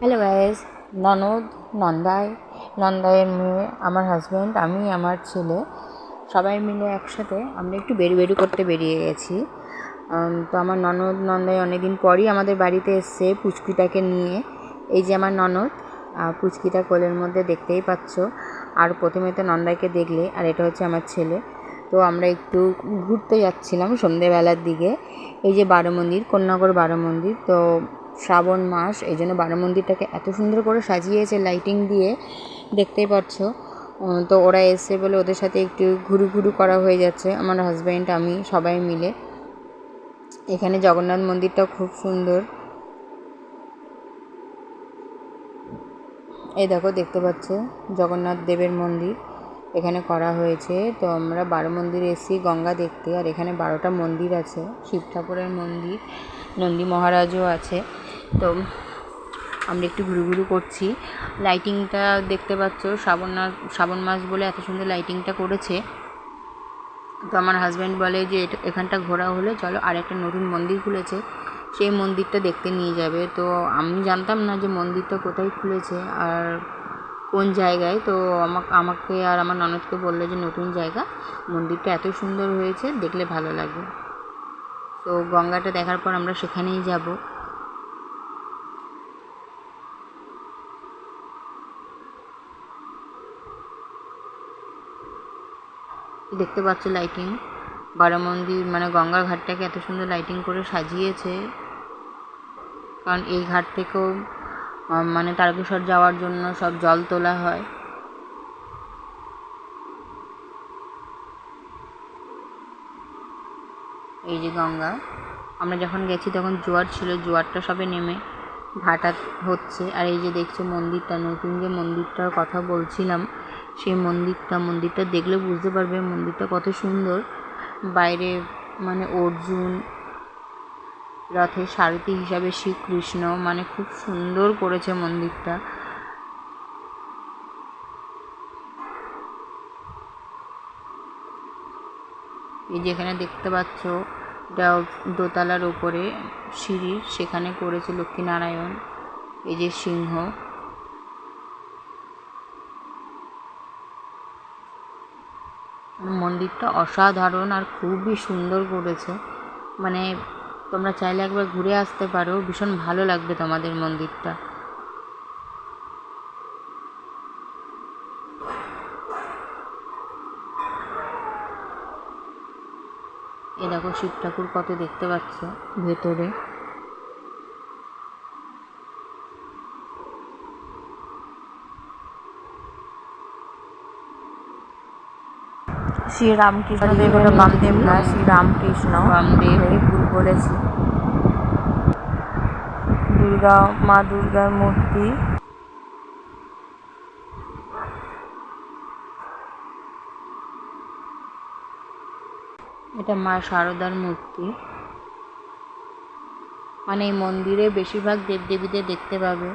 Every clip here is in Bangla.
হ্যালো গাইজ ননদ, নন্দাই, নন্দাইয়ের মেয়ে, আমার হাজব্যান্ড আমি, আমার ছেলে, সবাই মিলে একসাথে আমরা একটু বেরু বেরু করতে বেরিয়ে গেছি। তো আমার ননদ, নন্দাই অনেকদিন পরই আমাদের বাড়িতে এসছে পুচকিটাকে নিয়ে। এই যে আমার ননদ পুচকিটা কোলের মধ্যে দেখতেই পাচ্ছ। আর প্রথমে তো নন্দাইকে দেখলে, আর এটা হচ্ছে আমার ছেলে। তো আমরা একটু ঘুরতে যাচ্ছিলাম সন্ধেবেলার দিকে। এই যে বারো মন্দির, কন্যাগর বারো মন্দির, তো শ্রাবণ মাস, এই জন্য বারো মন্দিরটাকে এত সুন্দর করে সাজিয়েছে লাইটিং দিয়ে, দেখতেই পাচ্ছ তো ওরা এসে বলে ওদের সাথে একটু ঘুরু ঘুরু করা হয়ে যাচ্ছে, আমার হাজব্যান্ড আমি সবাই মিলে। এখানে জগন্নাথ মন্দিরটাও খুব সুন্দর। এই দেখো, দেখতে পাচ্ছ, জগন্নাথ দেবের মন্দির এখানে করা হয়েছে। তো আমরা বারো মন্দির এসেছি গঙ্গা দেখতে, আর এখানে বারোটা মন্দির আছে, শিব ঠাকুরের মন্দির, নন্দী মহারাজও আছে। তো আমরা একটু ঘুরু ঘুরু করছি। লাইটিংটা দেখতে পাচ্ছ, শ্রাবণ শ্রাবণ মাস বলে এত সুন্দর লাইটিংটা করেছে। তো আমার হাজব্যান্ড বলে যে এখানটা ঘোরা হলে চলো আর একটা নতুন মন্দির খুলেছে। সেই মন্দিরটা দেখতে নিয়ে যাবে। তো আমি জানতাম না যে মন্দিরটা কোথায় খুলেছে আর কোন জায়গায়। তো আমাকে আমাকে আর আমার ননদকে বলল যে, নতুন জায়গা। মন্দিরটা এত সুন্দর হয়েছে, দেখলে ভালো লাগবে। তো গঙ্গাটা দেখার পর আমরা সেখানেই যাব। দেখতে পাচ্ছ লাইটিং বারো মন্দির মানে গঙ্গার ঘাটটাকে এত সুন্দর লাইটিং করে সাজিয়েছে। কারণ এই ঘাট থেকেও মানে তারকেশ্বর যাওয়ার জন্য সব জল তোলা হয়। এই যে গঙ্গা। আমরা যখন গেছি তখন জোয়ার ছিল, জোয়ারটা সবে নেমে ভাটা হচ্ছে। আর এই যে দেখছ মন্দিরটা, নতুন যে মন্দিরটার কথা বলছিলাম সেই মন্দিরটা মন্দিরটা দেখলে বুঝতে পারবে মন্দিরটা কত সুন্দর। বাইরে মানে অর্জুন, রথের সারথি হিসাবে শ্রীকৃষ্ণ মানে খুব সুন্দর করেছে মন্দিরটা। এই যেখানে দেখতে পাচ্ছ দোতলার ওপরে সিঁড়ি, সেখানে করেছে লক্ষ্মীনারায়ণ। এই যে সিংহ মন্দিরটা অসাধারণ আর খুবই সুন্দর করেছে। মানে তোমরা চাইলে একবার ঘুরে আসতে পারো, ভীষণ ভালো লাগবে তোমাদের মন্দিরটা। এ দেখো শিব ঠাকুর কত দেখতে পাচ্ছ ভেতরে। শ্রী রামকৃষ্ণ দেব হলো বামদেব না শ্রী রামকৃষ্ণ বামদেব ভুল বলেছি। দুর্গা মা দুর্গার মূর্তি। এটা মা শারদার মূর্তি। মানে এই মন্দিরে বেশিরভাগ দেবদেবীদের দেখতে পাবে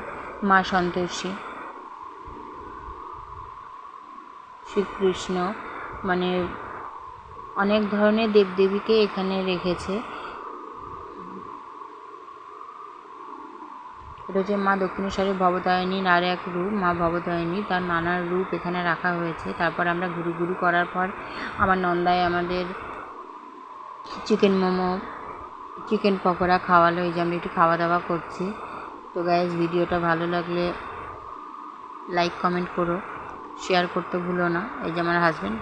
মা সন্তোষী। শ্রীকৃষ্ণ। মানে অনেক ধরনের দেবদেবীকে এখানে রেখেছে। এটা হচ্ছে মা দক্ষিণেশ্বরের ভবতারিণীর আর এক রূপ, মা ভবতারিণী। তার নানার রূপ এখানে রাখা হয়েছে। তারপর আমরা ঘুরু ঘুরু করার পর আমার নন্দায় আমাদের চিকেন মোমো, চিকেন পকোড়া খাওয়ালো। এই যে আমি একটু খাওয়া দাওয়া করছি। তো গ্যাস ভিডিওটা ভালো লাগলে লাইক কমেন্ট করো। শেয়ার করতে ভুলো না। এই যে আমার হাজব্যান্ড